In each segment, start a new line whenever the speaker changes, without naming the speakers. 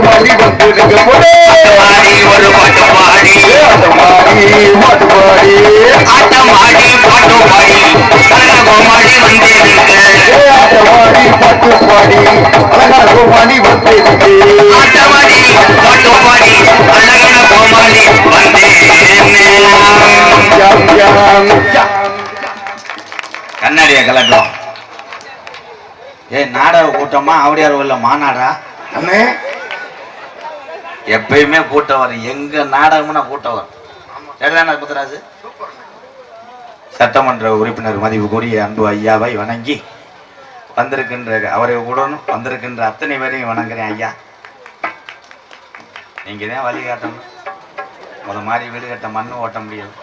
மாறி வந்திருக்க
மாறி ஒரு பாட்டு மாறி
மாறி பாட்டு மாறி
ஆட்டம் மாறி பாட்டு மாறி மாறி வந்திருக்க
ஆட்டம் மாறி பாட்டு மாறி அழகான வந்திருக்கு
ஆட்டம் மாறி பாட்டு மாறி அழகான கோமாளி வந்தேன் கண்ணாடியை கலட்டோம் ஏ நாடக கூட்டமா அவடியார் உள்ள மாநாடா?
அண்ணே
எப்பயுமே கூட்டம் எங்க நாடகம்னா கூட்டம் வரும். சரிதானே முத்துராஜு சட்டமன்ற உறுப்பினர் மதிப்புக்குரிய அன்பு ஐயாவை வணங்கி வந்திருக்கின்ற அவரை உடனும் வந்திருக்கின்ற அத்தனை பேரையும் வணங்குறேன் ஐயா. நீங்க தான் வழிகாட்டணும் முத மாதிரி வீடு கட்ட மண்ணு ஓட்ட முடியாது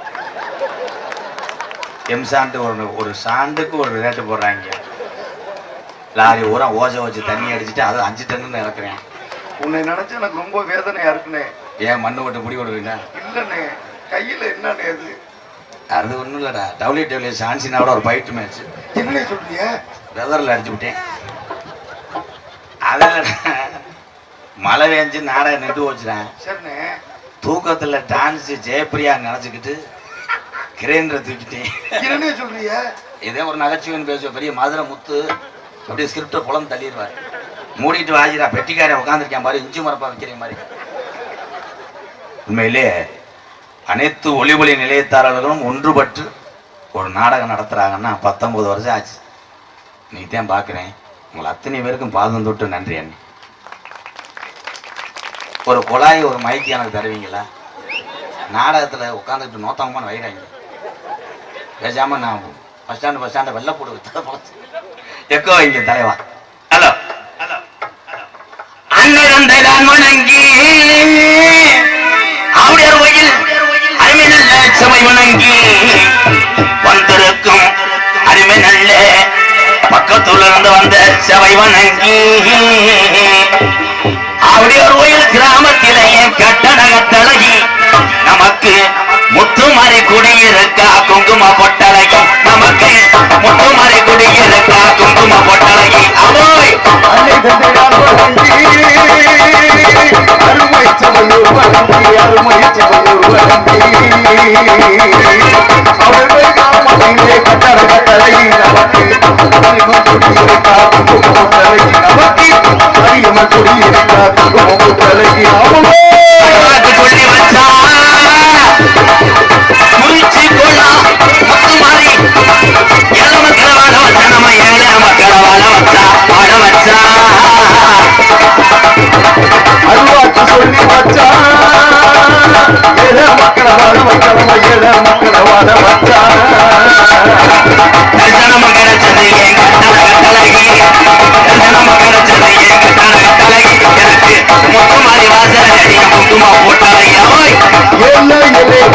எம் சாண்டு ஒரு ஒரு சாண்டுக்கு ஒரு ரேட்டு போடுறாங்க. லாரி ஊரா ஓசை வச்சு தண்ணி அடிச்சுட்டு அதை அஞ்சு டன்னுன்னு இறக்குறேன்
உன்னை நினைச்சு எனக்கு ரொம்ப வேதனையா இருக்குண்ணே.
ஏன் மண்ணு ஓட்டு முடி விடுவீங்க
இல்லண்ணே கையில என்னண்ணே அது
அது ஒன்றும் இல்லைடா. டபிள்யூ டபிள்யூ சான்சினாவோட ஒரு ஃபைட் மேட்ச்
என்னண்ணே சொல்றீங்க?
வெதரில் அடிச்சு விட்டேன். அதில் மழை வேஞ்சு நாடகம் நின்று போச்சுறேன்
சரிண்ணே.
தூக்கத்தில் டான்ஸ் ஜெயப்பிரியா நினச்சிக்கிட்டு கிரேண்டரை தூக்கிட்டேன்.
என்னண்ணே சொல்றீங்க?
இதே ஒரு நகைச்சுவைன்னு பேசுவேன் பெரிய மதுரை முத்து அப்படியே ஸ்கிரிப்டை புலம் தள்ளிடுவார். மூடிட்டு வாஜிரா பெட்டிக்காரன் உட்காந்துருக்கேன் மாதிரி இஞ்சி மரப்பா வைக்கிற மாதிரி. உண்மையிலே அனைத்து ஒளிபொலி நிலையத்தாளர்களும் ஒன்றுபட்டு ஒரு நாடகம் நடத்துகிறாங்கன்னா பத்தொன்பது வருஷம் ஆச்சு. இன்னைக்கு தான் பார்க்குறேன் உங்களை அத்தனை பேருக்கும் பாதம் தொட்டு நன்றி அண்ணி. ஒரு குழாய் ஒரு மைக்கு எனக்கு தருவீங்களா? நாடகத்தில் உட்காந்துக்கிட்டு நோத்தாங்கன்னு வைகிறாங்க பேசாமல் நான் பஸ் ஸ்டாண்டு பஸ் ஸ்டாண்டை வெள்ளை போட்டு எக்கோ வைங்க தலைவா. அன்னிருந்தை நான் வணங்கி. அவருடைய கோயில் அருமை நல்ல சபை வணங்கி. வந்திருக்கும் அருமை நல்ல பக்கத்துல இருந்து வந்த சபை வணங்கி. அவருடைய கோயில் கிராமத்திலேயே கட்டண கட்டழகி நமக்கு முத்துமறை குடியிருக்கா குங்கும பொட்டலகி நமக்கு முத்துமறை குடியிருக்கா குங்கும பொட்டலகி அவோய்
அருமை சபையூர் வணங்கி அருமை சபையூர் வணங்கி அவர்கள் காமத்திலே கட்டட கட்டளை நமக்கு அரிம. குடியிருக்கா ஏலோ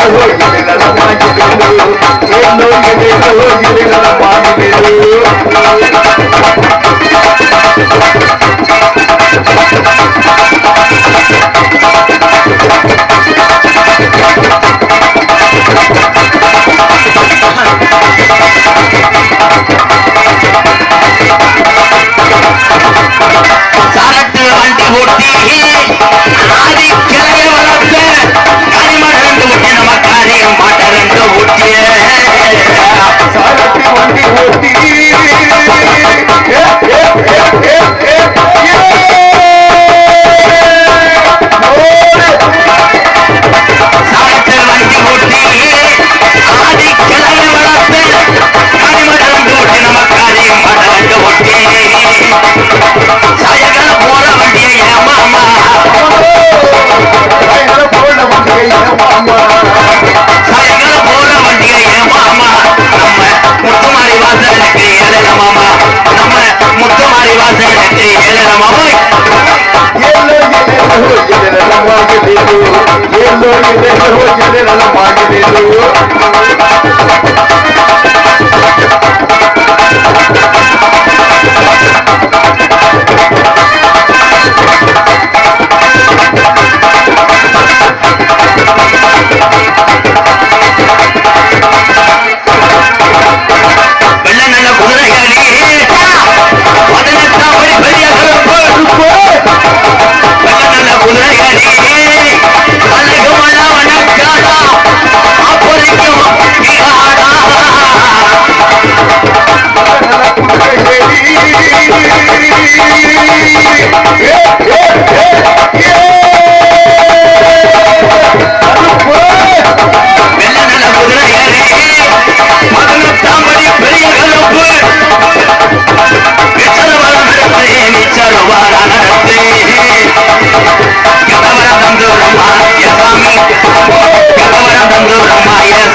ஏலோ எலேலோ
Yeah. வந்துடுறம்மா ஏன்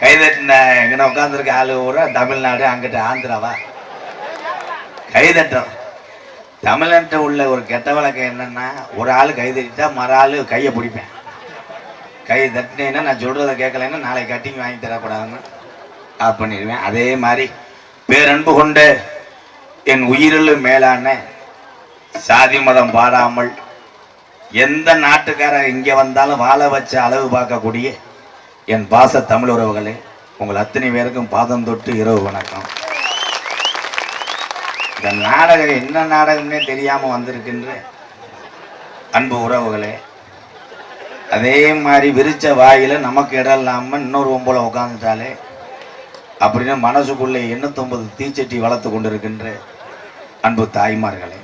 கைதட்டின எங்கன உட்காந்துருக்க ஆளு ஊரா? தமிழ்நாடு அங்கிட்ட ஆந்திராவா? கைதட்டம் தமிழன்ட்ட உள்ள ஒரு கெட்ட வழக்கம் என்னன்னா ஒரு ஆள் கை தட்டிட்டா மறு ஆள் கையை பிடிப்பேன். கை தட்டினேன்னா நான் சொல்றதை கேட்கலன்னா நாளைக்கு கட்டிங் வாங்கி தரக்கூடாதுன்னு ஆஃப் பண்ணிடுவேன். அதே மாதிரி பேரன்பு கொண்ட என் உயிரிலும் மேலான சாதி மதம் பாராமல் எந்த நாட்டுக்காரர் இங்கே வந்தாலும் வாழ வச்ச அளவு பார்க்கக்கூடிய என் பாச தமிழ் உறவுகளே உங்கள் அத்தனை பேருக்கும் பாதம் தொட்டு இரவு வணக்கம். இந்த நாடகம் என்ன நாடகம்னே தெரியாமல் வந்திருக்கின்ற அன்பு உறவுகளே அதே மாதிரி விரிச்ச வாயில் நமக்கு இடம் இல்லாமல் இன்னொரு ஒம்பளை உட்காந்துட்டாலே அப்படின்னு மனசுக்குள்ளே எண்ணூத்தொம்பது தீச்சட்டி வளர்த்து கொண்டிருக்கின்ற அன்பு தாய்மார்களே.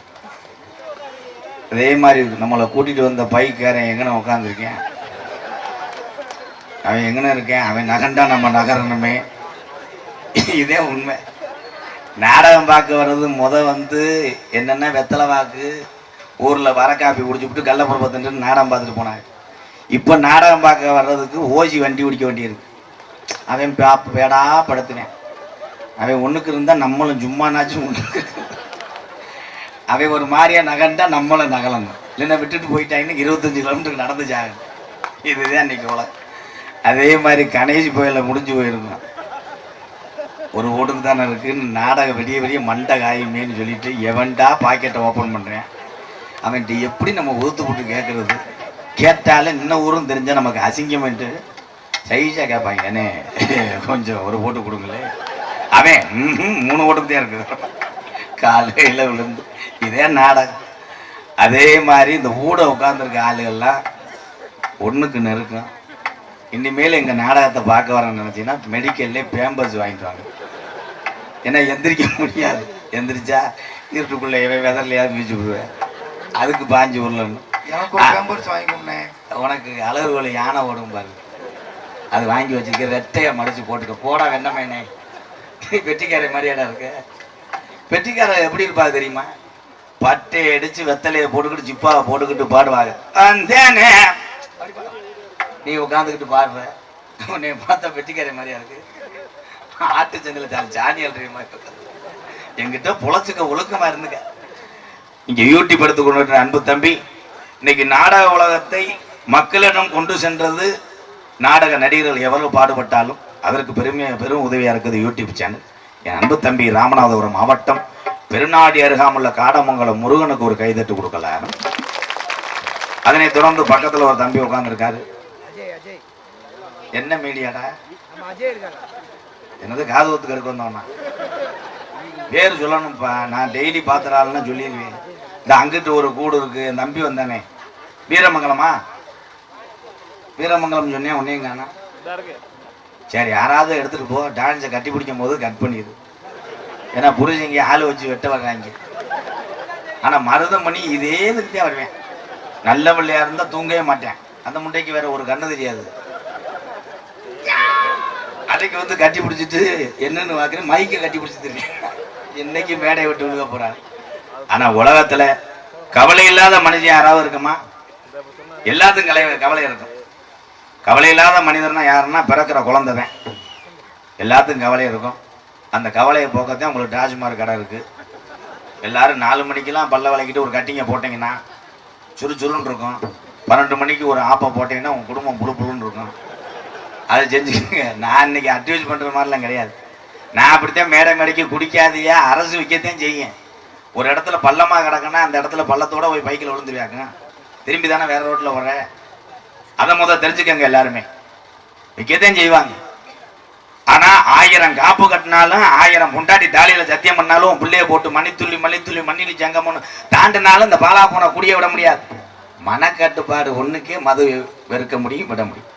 அதே மாதிரி நம்மளை கூட்டிகிட்டு வந்த பைக்காரன் எங்கன உட்காந்துருக்கேன் அவன் எங்கன இருக்கேன்? அவன் நகண்டா நம்ம நகரணுமே. இதே உண்மை. நாடகம் பார்க்க வர்றது முத வந்து என்னென்ன வெத்தலை வாக்கு ஊரில் வர காப்பி குடிச்சுவிட்டு கள்ளப்புறம் பார்த்துட்டு நாடகம் பார்த்துட்டு போனாங்க. இப்போ நாடகம் பார்க்க வர்றதுக்கு ஓசி வண்டி பிடிக்க வேண்டியிருக்கு. அவன் பேடா வேடா படுத்துனேன். அவன் ஒன்றுக்கு இருந்தால் நம்மளும் சும்மானாச்சும் ஒன்றுக்கு அவன் ஒரு மாதிரியாக நகண்டா நம்மளும் நகலணும். இல்லைன்னா விட்டுட்டு போயிட்டாங்கன்னு இருபத்தஞ்சி கிலோமீட்டருக்கு நடந்துச்சாங்க இதுதான் இன்னைக்கு உலகம். அதே மாதிரி கணேசி புயலில் முடிஞ்சு போயிருந்தான். ஒரு ஓடுக்கு தானே இருக்குன்னு நாடகம் வெடிய வெடிய மண்டை காயுமேன்னு சொல்லிட்டு எவன்டா பாக்கெட்டை ஓப்பன் பண்ணுறேன் அவன்ட்டு எப்படி நம்ம ஒதுத்து போட்டு கேட்குறது கேட்டாலும் இன்னும் ஊரும் தெரிஞ்சால் நமக்கு அசிங்கமென்ட்டு சைஸாக கேட்பாங்க ஏனே கொஞ்சம் ஒரு ஓட்டு கொடுங்களே. அவன் மூணு ஓட்டுக்கு தான் இருக்குது. காலையில் விழுந்து இதே நாடகம். அதே மாதிரி இந்த ஊட உட்காந்துருக்க ஆளுகள்லாம் ஒன்றுக்கு நெருக்கம். இனிமேல் எங்கள் நாடகத்தை பார்க்க வரேன்னு நினச்சிங்கன்னா மெடிக்கல்லே பேம்பர்ஸ் வாங்கிட்டு வாங்க. ஏன்னா எந்திரிக்க முடியாது. எந்திரிச்சா இருட்டுக்குள்ளே எவன் வெதர்லையாவது மீச்சு விடுவேன். அதுக்கு பாஞ்சு உருளணும் உனக்கு அழகு ஒரு யானை ஓடும் பாரு. அது வாங்கி வச்சிருக்க ரெட்டையை மடிச்சு போட்டுக்க. போடா வெண்ணமேனே பெட்டிக்காரை மாதிரியாடா இருக்கு. பெட்டிக்கார எப்படி இருப்பா தெரியுமா? பட்டையை அடிச்சு வெத்தலையை போட்டுக்கிட்டு ஜிப்பாவை போட்டுக்கிட்டு பாடுவாங்க. நீ உட்காந்துக்கிட்டு பாடுற. உன்னை பார்த்தா பெட்டிக்காரை மாதிரியா இருக்கு. ஆட்டு சந்தில இருக்கு. என்கிட்ட புழைச்சுக்க ஒழுக்கமா இருந்துக்க. இங்க யூடியூப் எடுத்து கொண்டு அன்பு தம்பி இன்னைக்கு நாடக உலகத்தை மக்களிடம் கொண்டு சென்றது நாடக நடிகர்கள் எவ்வளவு பாடுபட்டாலும் அதற்கு பெருமையா பெரும் உதவியா இருக்குது யூடியூப் சேனல். என் அன்பு தம்பி ராமநாதபுரம் மாவட்டம் பெருநாடி அருகாமுள்ள காடமங்கலம் முருகனுக்கு ஒரு கைதட்டு கொடுக்கலாம் அதனைத் தொடர்ந்து பக்கத்துல ஒரு தம்பி
அஜய்
என்ன மீடியாடா? என்னது காது ஒத்துக்கிறதுக்கு வந்தோம்னா பேர் சொல்லணும்ப்பா. நான் டெய்லி பார்த்துறாள்னா சொல்லிடுவேன் இந்த அங்கிட்டு ஒரு கூடு இருக்கு. என் தம்பி வந்தானே. வீரமங்கலமா? வீரமங்கலம் சொன்னேன் உன்னையும் காணா சரி யாராவது எடுத்துட்டு போ. டான்ஸை கட்டி பிடிக்கும் போது கட் பண்ணிடு. ஏன்னா புரிஞ்சுங்க ஆள் வச்சு வெட்ட வர்றாங்க. ஆனா மருதம் பண்ணி இதே தான் வருவேன். நல்ல பிள்ளையா இருந்தா தூங்கவே மாட்டேன். அந்த முண்டைக்கு வேற ஒரு கண்ணு தெரியாது. அன்னைக்கு வந்து கட்டி பிடிச்சிட்டு என்னன்னு பார்க்குறேன் மைக்கை கட்டி பிடிச்சிட்டு இன்னைக்கு மேடை விட்டு விழுக போறாரு. ஆனா உலகத்துல கவலை இல்லாத மனுஷன் யாராவது இருக்குமா? எல்லாத்துக்கும் கலை கவலை இருக்கும். கவலை இல்லாத மனிதர்னா யாருன்னா பிறக்கிற குழந்தை எல்லாத்துக்கும் கவலை இருக்கும். அந்த கவலையை போக்கத்தான் உங்களுக்கு டாஜ்மார் கடை இருக்கு. எல்லாரும் நாலு மணிக்கெல்லாம் பல்ல விளக்கிட்டு ஒரு கட்டிங்க போட்டீங்கன்னா சுறுசுறுன்னு இருக்கும். பன்னெண்டு மணிக்கு ஒரு ஆப்பை போட்டீங்கன்னா உங்க குடும்பம் புழு புழுன்னு இருக்கும். அதை செஞ்சுக்கோங்க நான் இன்னைக்கு அட்வைஸ் பண்ணுற மாதிரிலாம் கிடையாது. நான் அப்படித்தான் மேடை மேடைக்கு குடிக்காதையா அரசு வைக்கத்தான் செய்யும் ஒரு இடத்துல பள்ளமாக கிடக்குன்னா அந்த இடத்துல பள்ளத்தோட போய் பைக்கில் விழுந்துருவாங்க திரும்பி தானே வேற ரோட்டில் வர அதை முதல் தெரிஞ்சுக்கோங்க எல்லாருமே. வைக்கத்தான் செய்வாங்க. ஆனா ஆயிரம் காப்பு கட்டினாலும் ஆயிரம் பொண்டாட்டி தாலியில சத்தியம் பண்ணாலும் பிள்ளைய போட்டு மணித்துள்ளி மணித்துள்ளி மண்ணிலி ஜங்கம்னு தாண்டினாலும் இந்த பாலா போன குடிய விட முடியாது. மனக்கட்டுப்பாடு ஒண்ணுக்கே மது வெறுக்க முடியும் விட முடியும்.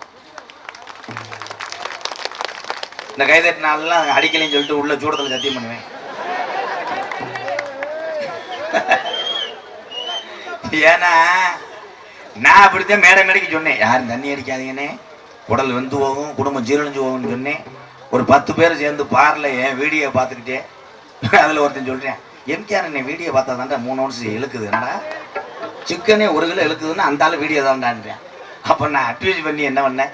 இந்த கைதட்டினாலாம் அடிக்கலைன்னு சொல்லிட்டு உள்ள சூடத்துல சத்தியம் பண்ணுவேன். ஏன்னா நான் அப்படித்தான் மேடை மேடைக்கு சொன்னேன். யாரும் தண்ணி அடிக்காதீங்கன்னே. உடல் வெந்து போகும் குடும்பம் ஜீரணிஞ்சு போகும்னு சொன்னேன். ஒரு பத்து பேர் சேர்ந்து பாரில் என் வீடியோ பார்த்துக்கிட்டே அதில் ஒருத்தன் சொல்கிறேன் எம்கேஆர் என்னை வீடியோ பார்த்தா தாண்டா மூணு வருஷம் இழுக்குது. என்னடா? சிக்கனே ஒரு கிலோ இழுக்குதுன்னா அந்த ஆள் வீடியோ தான்டான்றேன். அப்போ நான் அட்வைஸ் பண்ணி என்ன பண்ணேன்?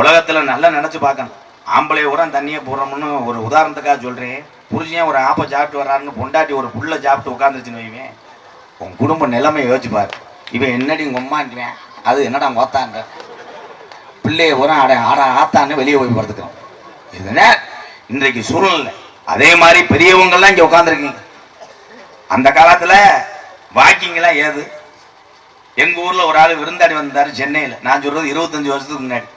உலகத்தில் நல்லா நினச்சி பார்க்கணும். ஆம்பளை உரம் தண்ணியை போடுறோம்னு ஒரு உதாரணத்துக்காக சொல்கிறேன் புருஷன் ஒரு ஆப்பை சாப்பிட்டு வர்றாருன்னு பொண்டாட்டி ஒரு புல்லை சாப்பிட்டு உட்காந்துருச்சுன்னு வைவேன் உன் குடும்ப நிலைமை யோசிச்சு இவன் என்னடி உங்கள் அம்மான்ட்டுவேன் அது என்னடா ஓத்தாங்க பிள்ளைய உரம் அட ஆட ஆத்தான்னு வெளியே போய் படுத்துக்கிறோம் இதுனா இன்றைக்கு சூழ்நிலை அதே மாதிரி பெரியவங்கள்லாம் இங்கே உட்காந்துருக்கீங்க அந்த காலத்தில் வாக்கிங்லாம் ஏது? எங்கள் ஊரில் ஒரு ஆள் விருந்தாடி வந்தார் சென்னையில். நான் சொல்கிறது இருபத்தஞ்சி வருஷத்துக்கு முன்னாடி.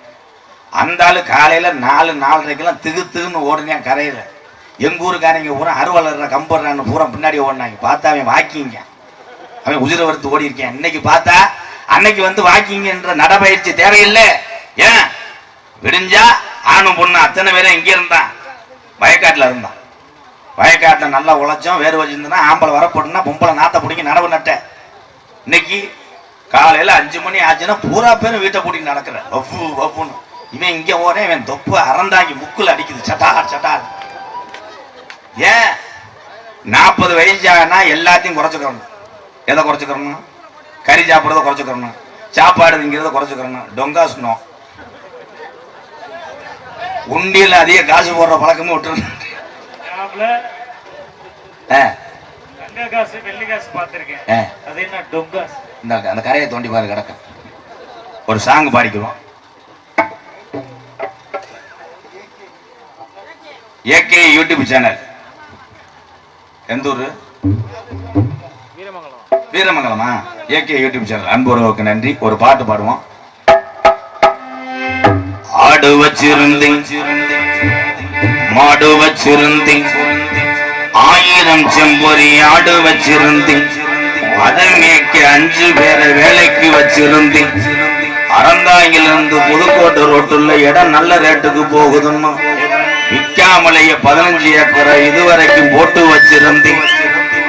அந்த ஆள் காலையில் நாலு நாலரைக்கெல்லாம் திகு திகுன்னு ஓடுனேன் கரையில. எங்கள் ஊருக்காரங்க பூரா அறுவலர் கம்பர்றான்னு பூரா பின்னாடி ஓடினாங்க. பார்த்தா அவன் வாக்கிங்க. அவன் உயிரை வறுத்து ஓடி இருக்கேன் இன்னைக்கு பார்த்தா அன்னைக்கு வந்து வாக்கிங்கன்ற நடபயிற்சி தேவையில்லை. ஏன்? விடிஞ்சா ஆணும் பொண்ணு அத்தனை பேரும் இங்கே இருந்தான். வயக்காட்டில் இருந்தான். வயக்காட்டில் நல்லா உழைச்சோம். வேறு வச்சிருந்தனா ஆம்பளை வரப்போட்டுனா பொம்பளை நாத்த பிடிங்கி நடவு நட்ட இன்னைக்கு காலையில் அஞ்சு மணி ஆச்சுன்னா பூரா பேரும் வீட்டை பூட்டி நடக்கிற வப்பு வப்புன்னு இவன் இங்க ஓரே இவன் தொப்பு அறந்தாங்கி முக்குல அடிக்குது. சட்டார் சட்டார் ஏன்? நாற்பது வயசு ஆனா எல்லாத்தையும் குறைச்சுக்கணும். எதை குறைச்சுக்கணும்? கறி சாப்பிட்றத குறைச்சுக்கணும். சாப்பாடு திங்கிறத குறைச்சுக்கணும். டொங்காசுனோம் உண்டியில் அதிக காசு போடுற பழக்கமும் இந்த அந்த கரையை தோண்டி பாரு கிடக்க. ஒரு சாங் பாடிக்கிறோம். AK YouTube channel. எந்த ஊரு?
வீரமங்கலம்.
AK YouTube channel. அன்பு உறவுக்கு நன்றி. ஒரு பாட்டு பாடுவோம். ஆடு வச்சிருந்தேன். மாடு வச்சிருந்தேன். ஆயிரம் செம்பொறி ஆடு வச்சிருந்தேன். அதை மேய்க்க அஞ்சு பேரை வேலைக்கு வச்சிருந்தேன். அறந்தாங்கிலிருந்து புதுக்கோட்டை ரோட்டுள்ள இடம் நல்ல ரேட்டுக்கு போகுதுன்னு விற்காமலேயே பதினஞ்சு ஏக்கரை இதுவரைக்கும் போட்டு வச்சிருந்தேன்.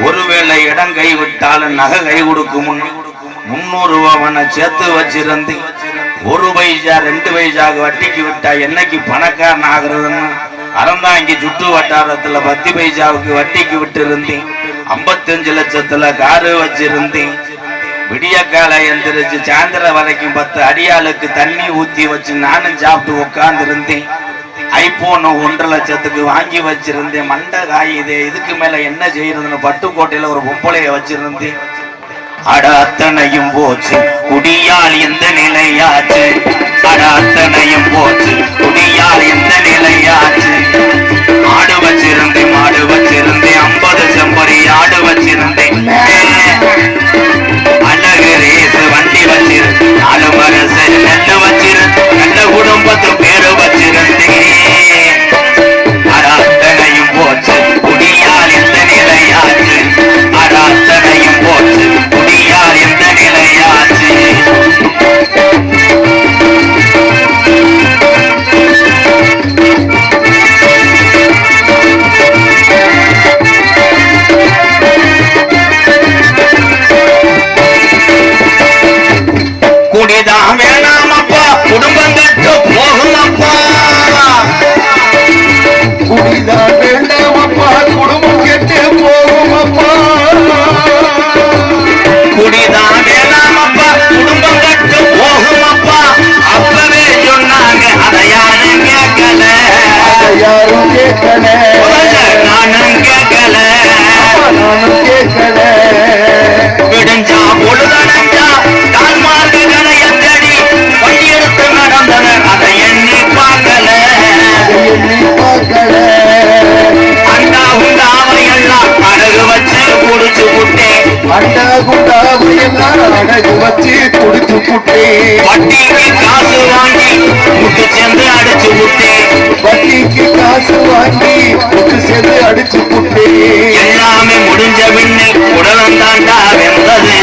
ஒருவேளை இடம் கை விட்டாலும் நகை கை கொடுக்கும் முன்னூறு ரூபாவனை சேர்த்து வச்சிருந்தேன். ஒரு பைசா ரெண்டு பைசாக்கு வட்டிக்கு விட்டா என்னைக்கு பணக்காரன் ஆகுறதுன்னு அறந்தாங்கி சுற்று வட்டாரத்துல பத்து பைசாவுக்கு வட்டிக்கு விட்டு இருந்தேன் ஐம்பத்தஞ்சு லட்சத்துல காரு வச்சிருந்தேன். விடிய காலை எந்திரிச்சு சாயந்தரம் வரைக்கும் பத்து அடியாளுக்கு தண்ணி ஊத்தி வச்சு நானும் சாப்பிட்டு உட்கார்ந்து இருந்தேன் ஐபோன் ஒன்றரை லட்சத்துக்கு வாங்கி வச்சிருந்தேன். மண்டை காயுது இதுக்கு மேல என்ன செய்யறதுன்னு பட்டுக்கோட்டையில ஒரு பொம்பளைய வச்சிருந்தேன். அட அத்தனையும் போச்சு குடியால் எந்த நிலையாச்சு? அட அத்தனையும் போச்சு குடியால் எந்த நிலையாச்சு? ஆடு வச்சிருந்தேன் மாடு வச்சிருந்தேன் ஐம்பது செம்பரி ஆடு வச்சிருந்தேன். அழகு ரேசு வண்டி வச்சிருந்தேன். நாலு மரசு நெல்லு வச்சிருந்தேன் அடிச்சு
புட்டு.
எல்லாமே முடிஞ்ச பின்னே உடலம் தாண்டா வெந்தது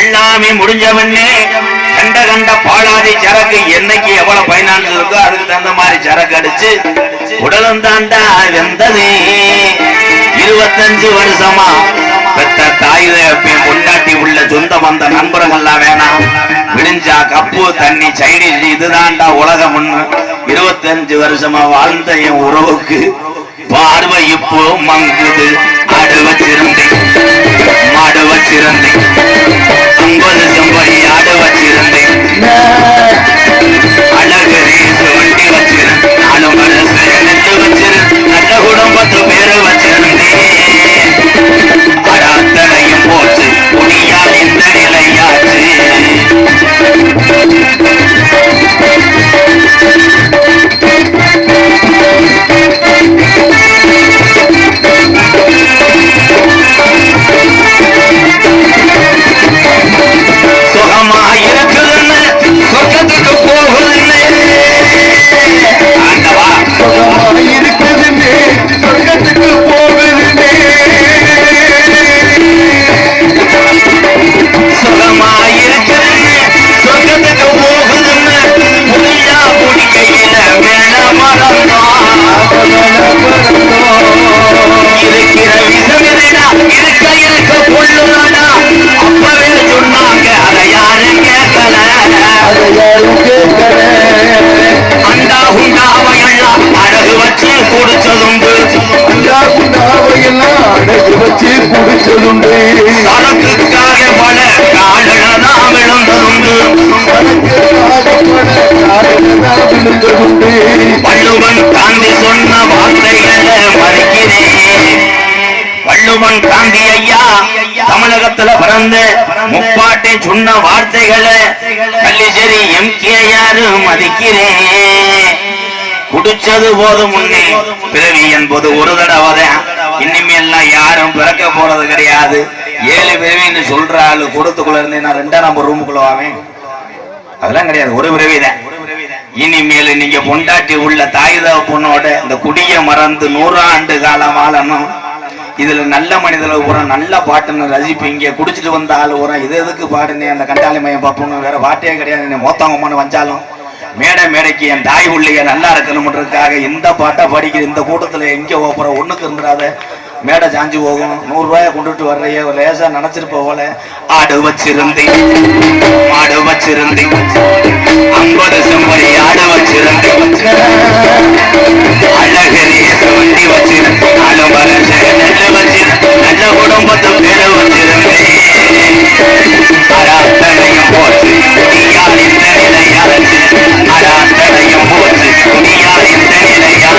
எல்லாமே முடிஞ்ச பின்னே கண்ட கண்ட பாடாதி சரக்கு என்னைக்கு எவ்வளவு பைனான்ஸ் இருக்கோ அதுக்கு தகுந்த மாதிரி சரக்கு அடிச்சு உடலம் தாண்டா வெந்தது. இருபத்தஞ்சு வருஷமா பெத்த தாய் தகப்பன் பொண்டாட்டி உள்ள சொந்த வந்த நண்பர்கள்லாம் வேணாம். விடிஞ்சா கப்பு தண்ணி சைனீஸ் இதுதான்டா உலகம் ஒண்ணு இருபத்தஞ்சு வருஷமா வாழ்ந்த என் உறவுக்கு பார்வை இப்போ மங்குது. ஆடு வச்சிருந்தேன் மாடு வச்சிருந்தேன் ஐம்பது செம்படி ஆடு வச்சிருந்தேன் அழகரே ரேசு வச்சிருந்த வச்சிருந்தேன் நாலு மனசு நெட்டு நல்ல குடும்பத்து பேரு வச்சிருந்தேன் குடிச்சதுண்டு சரக்குக்காக பல காலதான் விழுந்ததுண்டு
விழுந்ததுண்டு
வள்ளுவன் காந்தி சொன்ன வார்த்தைகளை மறுக்கிறேன். வள்ளுவன் காந்தி ஐயா தமிழகத்துல பிறந்த முப்பாட்டை சொன்ன வார்த்தைகளை கல்லிசேரி யாரு மதிக்கிறேன். குடிச்சது போதும் முன்னே பிறவி என்பது ஒரு தடவை இனிமேல்லாம் யாரும் பிறக்க போறது கிடையாது. ஏழு பிறவின்னு சொல்ற ஆளு கூடத்துக்குள்ள இருந்து நான் ரெண்டாம் நம்பர் ரூமுக்குள்ள வாவேன் அதெல்லாம் கிடையாது. ஒரு பிறவிதான் இனிமேல் நீங்க பொண்டாட்டி உள்ள தாய் பொண்ணோட இந்த குடிய மறந்து நூறாண்டு காலம் வாழணும். இதுல நல்ல மனிதர்கள் பூரா நல்ல பாட்டுன்னு ரசிப்பீங்க குடிச்சிட்டு வந்த ஆள் பூரா இது எதுக்கு பாடுனே அந்த கண்டாளி மையம் பார்ப்போம்னு வேற பாட்டே கிடையாது. நீ மோத்தவங்கம்மான்னு வந்தாலும் மேடை மேடைக்கு என் தாய் உள்ளிய நல்லா இருக்கணும்ன்றதுக்காக இந்த பாட்டை படிக்கிற இந்த கூட்டத்துல எங்க ஓப்புற ஒண்ணுக்கு இருந்துடாத. மேடை சாஞ்சு போகும். நூறு ரூபாயை கொண்டுட்டு வர்றையே லேசா நினைச்சிருப்ப போல. ஆடு வச்சிருந்தி ஆடு வச்சிருந்தி. ஐம்பது செம்படி ஆடு வச்சிருந்தி. அழகரிய வண்டி வச்சிருந்தி. நல்ல வச்சு நல்ல குடும்பத்தை பேர வச்சிருந்தி. அராத்தனையும் போச்சு நீ யார் இந்த நிலையா அராத்தனையும் போச்சு நீ இந்த நிலையா